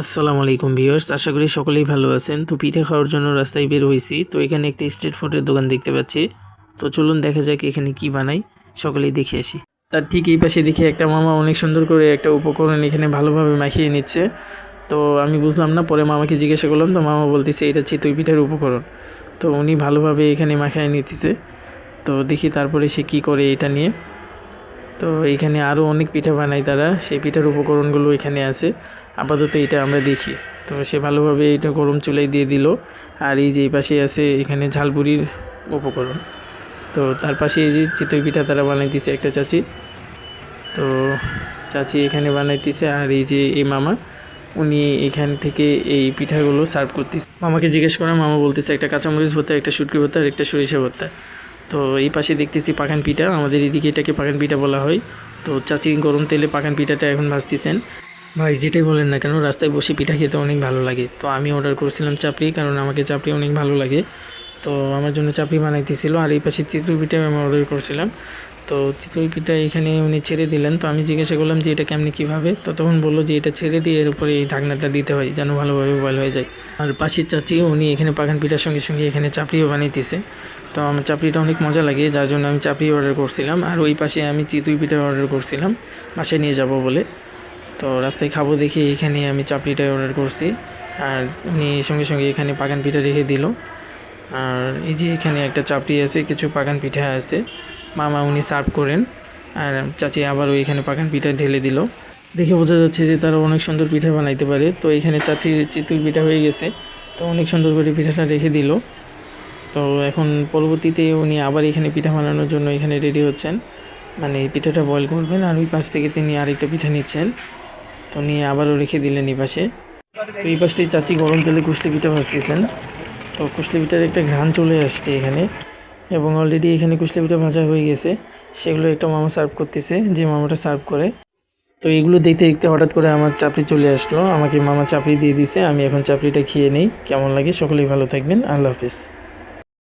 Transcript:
আসসালামু আলাইকুম ভিউয়ার্স, আশা করি সকলেই ভালো আছেন। তো পিঠে খাওয়ার জন্য রাস্তায় বের হয়েছি। তো এখানে একটি স্ট্রিট ফুডের দোকান দেখতে পাচ্ছি। তো চলুন দেখা যাক এখানে কি বানাই। সকলেই দেখে আসি। তার ঠিক এই পাশে দেখি একটা মামা অনেক সুন্দর করে একটা উপকরণ এখানে ভালোভাবে মাখিয়ে নিচ্ছে। তো আমি বুঝলাম না, পরে মামাকে জিজ্ঞাসা করলাম, তো মামা বলতেছে, এটা চিতই পিঠার উপকরণ। তো উনি ভালোভাবে এখানে মাখিয়ে নিতেছে। তো দেখি তারপরে সে কি করে এটা নিয়ে। তো এখানে আরও অনেক পিঠা বানায় তারা। সেই পিঠার উপকরণগুলো এখানে আছে। আপাতত এটা আমরা দেখি। তো সে ভালোভাবে এটা গরম চুলায় দিয়ে দিল। আর এই যে এই পাশে আছে এখানে ঝালপুরির উপকরণ। তো তার পাশে এই যে চিতই পিঠা তারা বানাইতেছে একটা চাচি। তো চাচি এখানে বানাইতেছে আর এই যে এই মামা, উনি এখান থেকে এই পিঠাগুলো সার্ভ করতেছে। মামাকে জিজ্ঞেস করা, মামা বলতেছে, একটা কাঁচামরিচ ভর্তা, একটা শুটকি ভর্তা, আর একটা সরিষা ভর্তা। তো এই পাশে দেখতেছি পাখান পিঠা। আমাদের এদিকে এটাকে পাখান পিঠা বলা হয়। তো চাচি গরম তেলে পাখান পিঠাটা এখন ভাজতেছেন। ভাই, যেটাই বলেন না কেন, রাস্তায় বসে পিঠা খেতে অনেক ভালো লাগে। তো আমি অর্ডার করেছিলাম চাপড়ি, কারণ আমাকে চাপড়ি অনেক ভালো লাগে। তো আমার জন্য চাপড়ি বানাইতেছিল, আর এই পাশে চিত্র পিঠা আমি অর্ডার করেছিলাম। তো চিতই পিঠা এখানে উনি ছেড়ে দিলেন। তো আমি জিজ্ঞাসা করলাম যে এটা কেমনি কীভাবে? তো তখন বলল যে এটা ছেড়ে দিয়ে এর উপরে এই ঢাকনাটা দিতে হয়, যেন ভালোভাবে বয়েল হয়ে যায়। আর পাশের চাচি উনি এখানে পাখান পিঠার সঙ্গে সঙ্গে এখানে চাপড়িও বানাইতেছে। তো আমার চাপড়িটা অনেক মজা লাগে, যার জন্য আমি চাপড়ি অর্ডার করছিলাম। আর ওই পাশে আমি চিতই পিঠা অর্ডার করছিলাম, বাসায় নিয়ে যাব বলে। তো রাস্তায় খাব দেখে এখানে আমি চাপড়িটাই অর্ডার করছি। আর উনি সঙ্গে সঙ্গে এখানে পাখান পিঠা রেখে দিল। আর এই যে এখানে একটা চাপড়ি আছে, কিছু পাকান পিঠা আছে। মামা উনি সার্ভ করেন। আর চাচি আবারও এখানে পাকান পিঠা ঢেলে দিল। দেখে বোঝা যাচ্ছে যে তারা অনেক সুন্দর পিঠা বানাইতে পারে। তো এখানে চাচির চিতই পিঠা হয়ে গেছে। তো অনেক সুন্দর করে পিঠাটা রেখে দিল। তো এখন পরবর্তীতে উনি আবার এখানে পিঠা বানানোর জন্য এখানে রেডি হচ্ছেন। মানে এই পিঠাটা বয়েল করবেন আর ওই পাশ থেকে তিনি আরেকটা পিঠা নিচ্ছেন। তো নিয়ে আবারও রেখে দিলেন এই পাশে। তো এই পাশটাই চাচি গরম তেলে কুশলি পিঠা ভাজতেছেন। তো কুশলি পিঠার একটা ঘ্রাণ চলে আসছে এখানে এবং অলরেডি এখানে কুশলি পিঠা ভাজা হয়ে গেছে। সেগুলো একটা মামা সার্ভ করতেছে, যে মামাটা সার্ভ করে। তো এগুলো দেখতে দেখতে হঠাৎ করে আমার চাপড়ি চলে আসলো। আমাকে মামা চাপড়ি দিয়ে দিছে, আমি এখন চাপড়িটা খেয়ে নেই। কেমন লাগে সকলেই ভালো থাকবেন। আল্লাহ হাফিজ।